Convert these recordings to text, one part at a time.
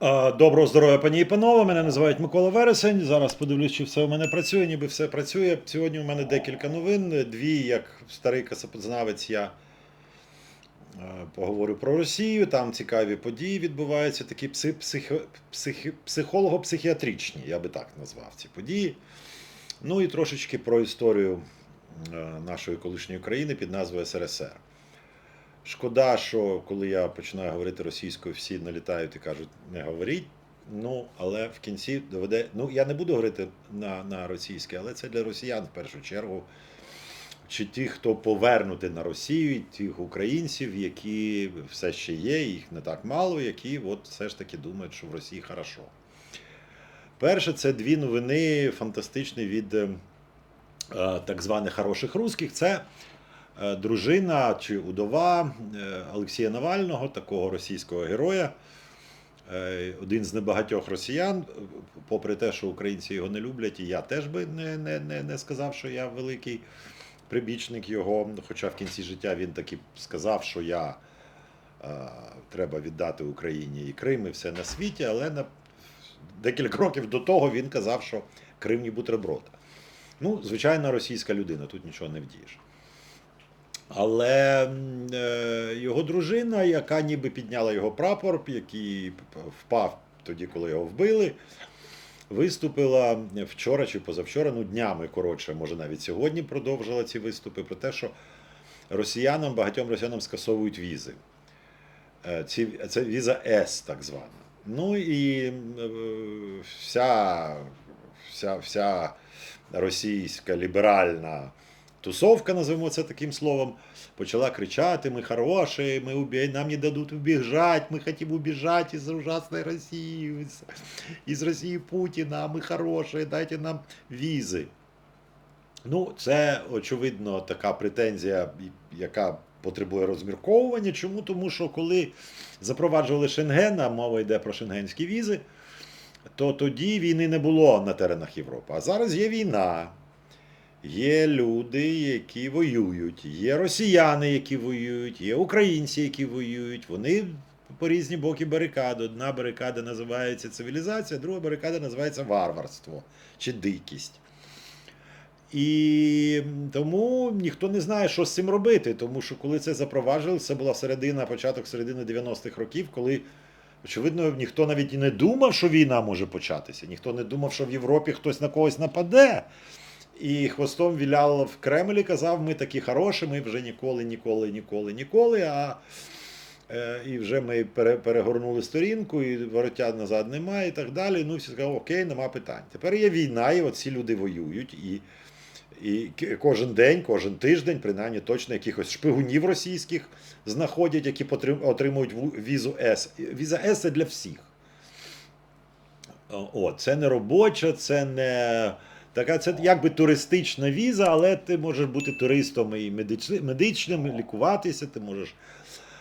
Доброго здоров'я, пані і панове. Мене називають Микола Вересень. Зараз подивлюсь, чи все у мене працює, ніби все працює. Сьогодні у мене декілька новин. Дві, як старий касапознавець, я е, поговорю про Росію. Там цікаві події відбуваються, такі пси, психо, психі, психолого-психіатричні, я би так назвав ці події. Ну і трошечки про історію е, нашої колишньої країни під назвою СРСР. Шкода, що коли я починаю говорити російською, всі налітають і кажуть, не говоріть. Ну, але в кінці доведе. Ну, я не буду говорити на, на російське, але це для росіян в першу чергу. Чи ті, хто повернути на Росію, тих українців, які все ще є, їх не так мало, які от все ж таки думають, що в Росії хорошо. Перше, це дві новини фантастичні від е, е, так званих хороших русських. Це дружина чи удова е, Олексія Навального, такого російського героя. Е, Один з небагатьох росіян, е, попри те, що українці його не люблять, і я теж би не, не, не, не сказав, що я великий прибічник його. Хоча в кінці життя він таки сказав, що я е, треба віддати Україні і Крим, і все на світі, але на декілька років до того він казав, що Крим не бутерброд. Ну, звичайна російська людина, тут нічого не вдієш. Але е, його дружина, яка ніби підняла його прапор, який впав тоді, коли його вбили, виступила вчора чи позавчора, ну днями коротше, може навіть сьогодні продовжила ці виступи про те, що росіянам, багатьом росіянам скасовують візи. Е, Ці, це віза С, так звана. Ну і е, вся, вся, вся російська ліберальна тусовка, називаємо це таким словом, почала кричати: ми хороші, ми убі... нам не дадуть убіжати, ми хочемо убіжати із ужасної Росії, із, Росії Путіна, ми хороші, дайте нам візи. Ну, це очевидно така претензія, яка потребує розмірковування. Чому? Тому що коли запроваджували Шенген, а мова йде про шенгенські візи, то тоді війни не було на теренах Європи. А зараз є війна. Є люди, які воюють, є росіяни, які воюють, є українці, які воюють. Вони по різні боки барикад. Одна барикада називається цивілізація, друга барикада називається варварство чи дикість. І тому ніхто не знає, що з цим робити. Тому що коли це запроваджували, це була середина, початок середини 90-х років, коли, очевидно, ніхто навіть і не думав, що війна може початися. Ніхто не думав, що в Європі хтось на когось нападе. І хвостом віляв в Кремлі, казав, ми такі хороші, ми вже ніколи, ніколи, ніколи, ніколи. А е, і вже ми пере, перегорнули сторінку, і вороття назад немає, і так далі. Ну, всі сказали, окей, нема питань. Тепер є війна, і от ці люди воюють. І, і кожен день, кожен тиждень, принаймні точно якихось шпигунів російських знаходять, які отримують візу С. Віза С це для всіх. О, це не робоча, це не. Така це якби туристична віза, але ти можеш бути туристом і медичним, медичним, лікуватися, ти можеш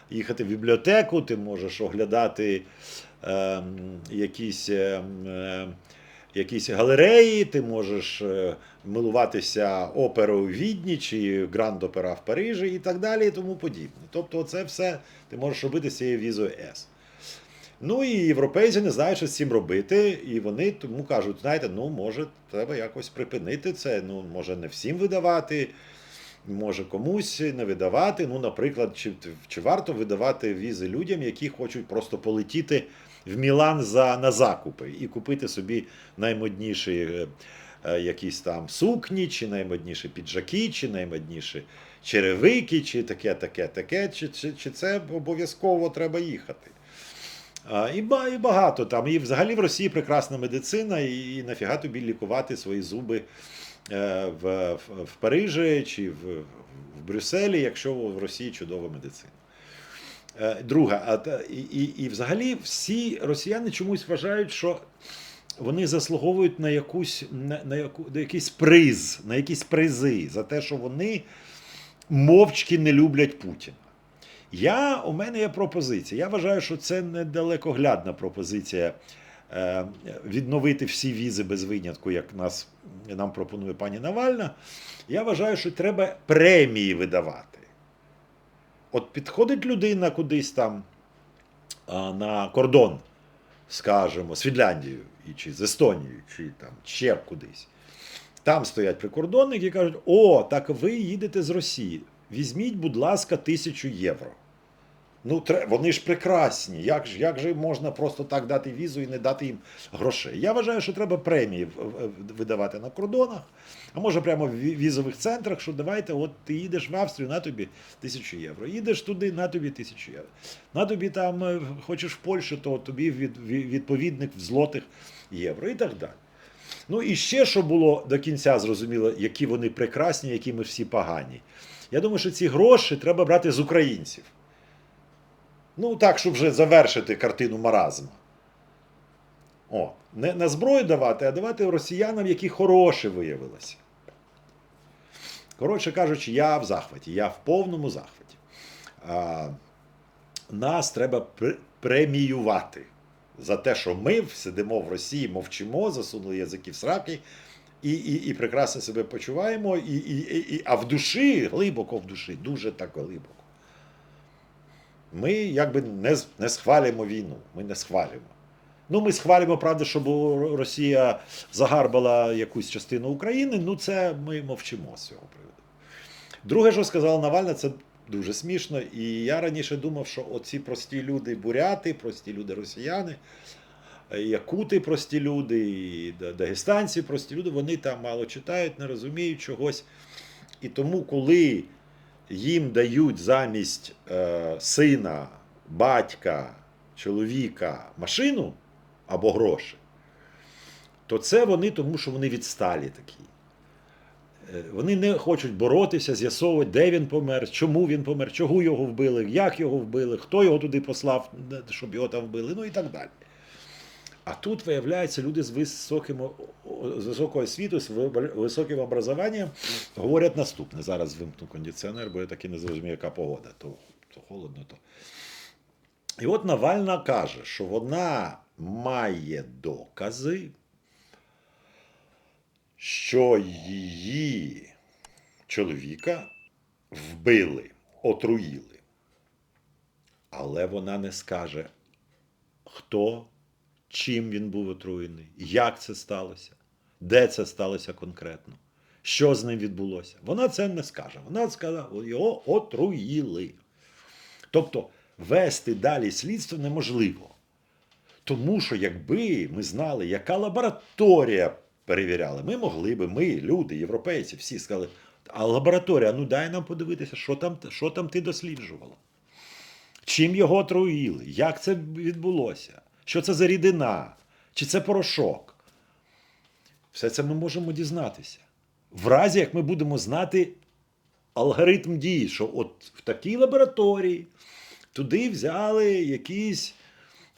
їхати в бібліотеку, ти можеш оглядати ем, якісь, ем, е, якісь галереї, ти можеш е, милуватися оперою у Відні чи Гранд Опера в Парижі і так далі, і тому подібне. Тобто, це все ти можеш робити з цією візою С. Ну і європейці не знають, що з цим робити, і вони тому кажуть: знаєте, ну може, треба якось припинити це. Ну, може, не всім видавати, може комусь не видавати. Ну, наприклад, чи, чи варто видавати візи людям, які хочуть просто полетіти в Мілан за, на закупи і купити собі наймодніші е, е, якісь там сукні, чи наймодніші піджаки, чи наймодніші черевики, чи таке, таке, таке, чи, чи, чи це обов'язково треба їхати. І, багато там. І взагалі в Росії прекрасна медицина, і, нафіга тобі лікувати свої зуби е, в, в, Парижі чи в, в Брюсселі, якщо в Росії чудова медицина. Е, Друге, а, і, і, і взагалі всі росіяни чомусь вважають, що вони заслуговують на якусь на, на, яку, на якийсь приз, на якісь призи за те, що вони мовчки не люблять Путіна. Я, у мене є пропозиція. Я вважаю, що це недалекоглядна пропозиція е, відновити всі візи без винятку, як нас, нам пропонує пані Навальна. Я вважаю, що треба премії видавати. От підходить людина кудись там на кордон скажімо, з Фінляндією, чи з Естонією, чи там ще кудись. Там стоять прикордонники і кажуть: о, так ви їдете з Росії. Візьміть, будь ласка, тисячу євро. Ну, вони ж прекрасні. Як ж, як же можна просто так дати візу і не дати їм грошей? Я вважаю, що треба премії видавати на кордонах, а може прямо в візових центрах, що давайте, от ти їдеш в Австрію, на тобі тисячу євро. Їдеш туди, на тобі тисячу євро. На тобі там е, хочеш в Польщу, то тобі від, ві- відповідник в злотих євро і так далі. Ну і ще що було до кінця зрозуміло, які вони прекрасні, які ми всі погані. Я думаю, що ці гроші треба брати з українців. Ну, так, щоб вже завершити картину маразму. О, не на зброю давати, а давати росіянам, які хороші виявилися. Коротше кажучи, я в захваті, я в повному захваті. А, нас треба пр- преміювати за те, що ми сидимо в Росії, мовчимо, засунули язики в сраки і, і, і прекрасно себе почуваємо, і, і, і, а в душі, глибоко в душі, дуже так глибоко. Ми якби не, не схвалюємо війну, ми не схвалюємо. Ну, ми схвалюємо, правда, щоб Росія загарбала якусь частину України. Ну, це ми мовчимо з цього приводу. Друге, що сказала Навальна, це дуже смішно. І я раніше думав, що оці прості люди буряти, прості люди росіяни, якути прості люди, і дагестанці прості люди, вони там мало читають, не розуміють чогось. І тому, коли їм дають замість е, сина, батька, чоловіка машину або гроші, то це вони тому, що вони відсталі такі. Е, Вони не хочуть боротися, з'ясовувати, де він помер, чому він помер, чого його вбили, як його вбили, хто його туди послав, щоб його там вбили, ну і так далі. А тут, виявляється, люди з високим, з високою освітою, з високим образованням говорять наступне. Зараз вимкну кондиціонер, бо я таки не зрозумію, яка погода. То, то холодно, то. І от Навальна каже, що вона має докази, що її чоловіка вбили, отруїли. Але вона не скаже, хто, чим він був отруєний, як це сталося, де це сталося конкретно, що з ним відбулося. Вона це не скаже. Вона сказала, його отруїли. Тобто вести далі слідство неможливо. Тому що якби ми знали, яка лабораторія перевіряла, ми могли би, ми, люди, європейці, всі сказали, а лабораторія, ну дай нам подивитися, що там, що там ти досліджувала. Чим його отруїли? Як це відбулося? Що це за рідина? Чи це порошок? Все це ми можемо дізнатися. В разі, як ми будемо знати алгоритм дії, що от в такій лабораторії туди взяли якісь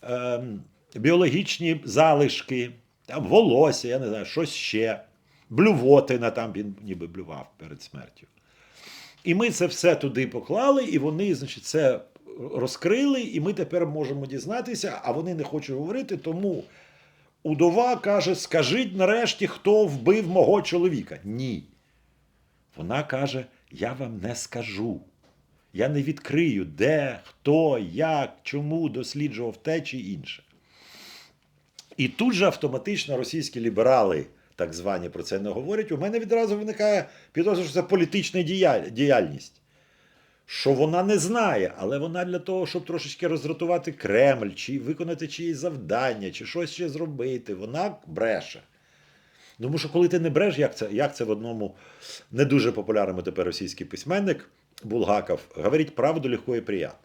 ем, біологічні залишки, там волосся, я не знаю, щось ще, блювотина, там він ніби блював перед смертю. І ми це все туди поклали, і вони, значить, це розкрили, і ми тепер можемо дізнатися, а вони не хочуть говорити, тому удова каже: скажіть нарешті, хто вбив мого чоловіка. Ні. Вона каже: Я вам не скажу. Я не відкрию, де, хто, як, чому досліджував те чи інше. І тут же автоматично російські ліберали, так звані, про це не говорять. У мене відразу виникає підозра, що це політична діяльність. Що вона не знає, але вона для того, щоб трошечки роздратувати Кремль, чи виконати чиїсь завдання, чи щось ще зробити, вона бреше. Тому що коли ти не бреш, як це, як це в одному не дуже популярному тепер російський письменник Булгаков говорить правду легко і приємно.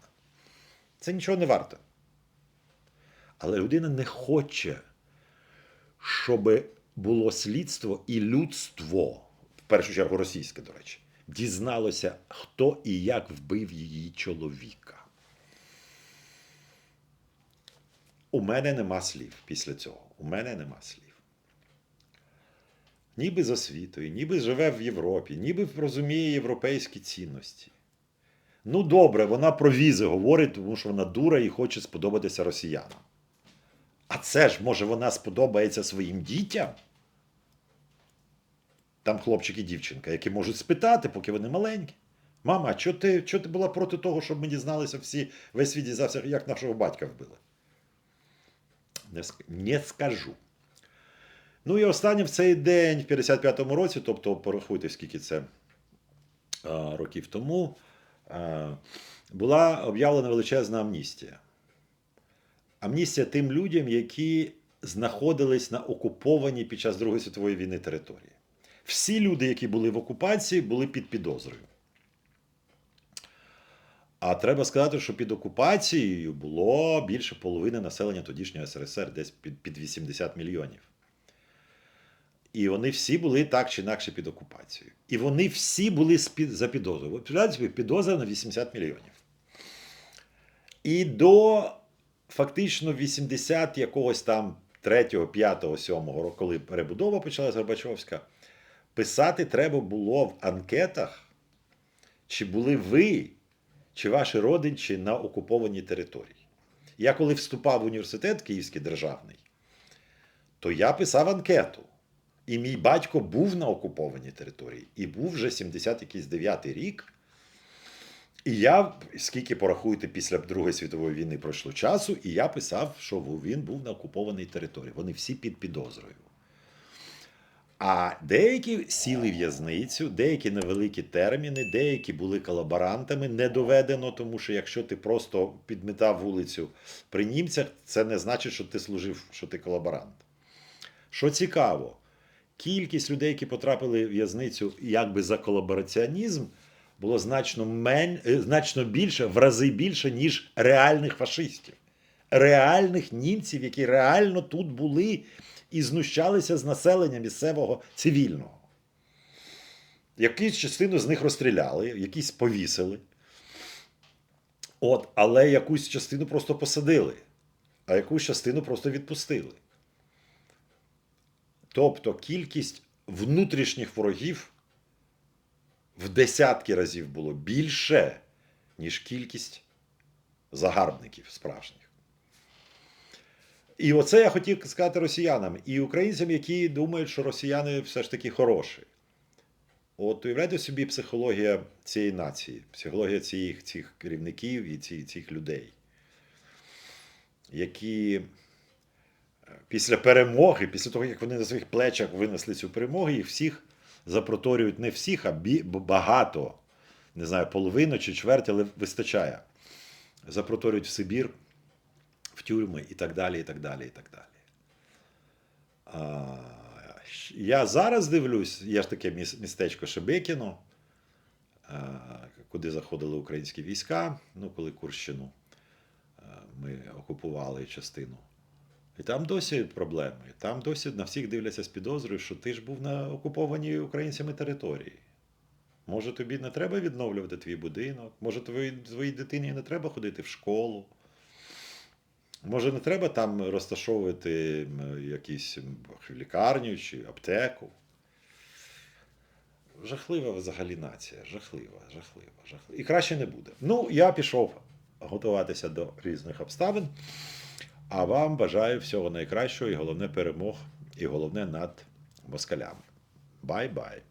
Це нічого не варто. Але людина не хоче, щоб було слідство і людство, в першу чергу російське, до речі, дізналося, хто і як вбив її чоловіка. У мене нема слів після цього. У мене нема слів. Ніби з освітою, ніби живе в Європі, ніби розуміє європейські цінності. Ну, добре, вона про візи говорить, тому що вона дура і хоче сподобатися росіянам. А це ж, може, вона сподобається своїм дітям? Там хлопчик і дівчинка, які можуть спитати, поки вони маленькі. Мама, чого ти, чого ти була проти того, щоб ми дізналися всі, весь світ дізнався, як нашого батька вбили? Не, не скажу. Ну і останнє в цей день, в 55-му році, тобто порахуйте, скільки це а, років тому, а, була об'явлена величезна амністія. Амністія тим людям, які знаходились на окупованій під час Другої світової війни території. Всі люди, які були в окупації, були під підозрою. А треба сказати, що під окупацією було більше половини населення тодішнього СРСР, десь під, під 80 мільйонів. І вони всі були так чи інакше під окупацією. І вони всі були за підозрою. Собі, підозра на 80 мільйонів. І до фактично 80 якогось там 3, 5, 7 року, коли перебудова почалась Горбачовська, писати треба було в анкетах, чи були ви, чи ваші родичі на окупованій території. Я коли вступав в університет Київський державний, то я писав анкету. І мій батько був на окупованій території, і був вже 79 рік. І я, скільки порахуєте, після Другої світової війни пройшло часу, і я писав, що він був на окупованій території. Вони всі під підозрою. А деякі сіли в'язницю, деякі на великі терміни, деякі були колаборантами, не доведено, тому що якщо ти просто підмітав вулицю при німцях, це не значить, що ти служив, що ти колаборант. Що цікаво, кількість людей, які потрапили в в'язницю якби за колабораціонізм, було значно, мен... е, значно більше, в рази більше, ніж реальних фашистів. Реальних німців, які реально тут були і знущалися з населення місцевого цивільного. Якусь частину з них розстріляли, якісь повісили. От, але якусь частину просто посадили, а якусь частину просто відпустили. Тобто кількість внутрішніх ворогів в десятки разів було більше, ніж кількість загарбників справжніх. І оце я хотів сказати росіянам і українцям, які думають, що росіяни все ж таки хороші. От уявляйте собі психологія цієї нації, психологія цих, цих керівників і цих, цих людей, які е, після перемоги, після того, як вони на своїх плечах винесли цю перемогу, їх всіх запроторюють не всіх, а багато, не знаю, половину чи чверть, але вистачає. Запроторюють в Сибір, в тюрми і так далі, і так далі, і так далі. А, я зараз дивлюсь, є ж таке містечко Шебекіно, куди заходили українські війська, ну, коли Курщину ми окупували частину. І там досі проблеми. Там досі на всіх дивляться з підозрою, що ти ж був на окупованій українцями території. Може, тобі не треба відновлювати твій будинок, може, твоїй, твоїй дитині не треба ходити в школу. Може, не треба там розташовувати якісь лікарню чи аптеку. Жахлива взагалі нація. Жахлива, жахлива, жахлива. І краще не буде. Ну, я пішов готуватися до різних обставин. А вам бажаю всього найкращого і головне перемог, і головне над москалями. Бай-бай.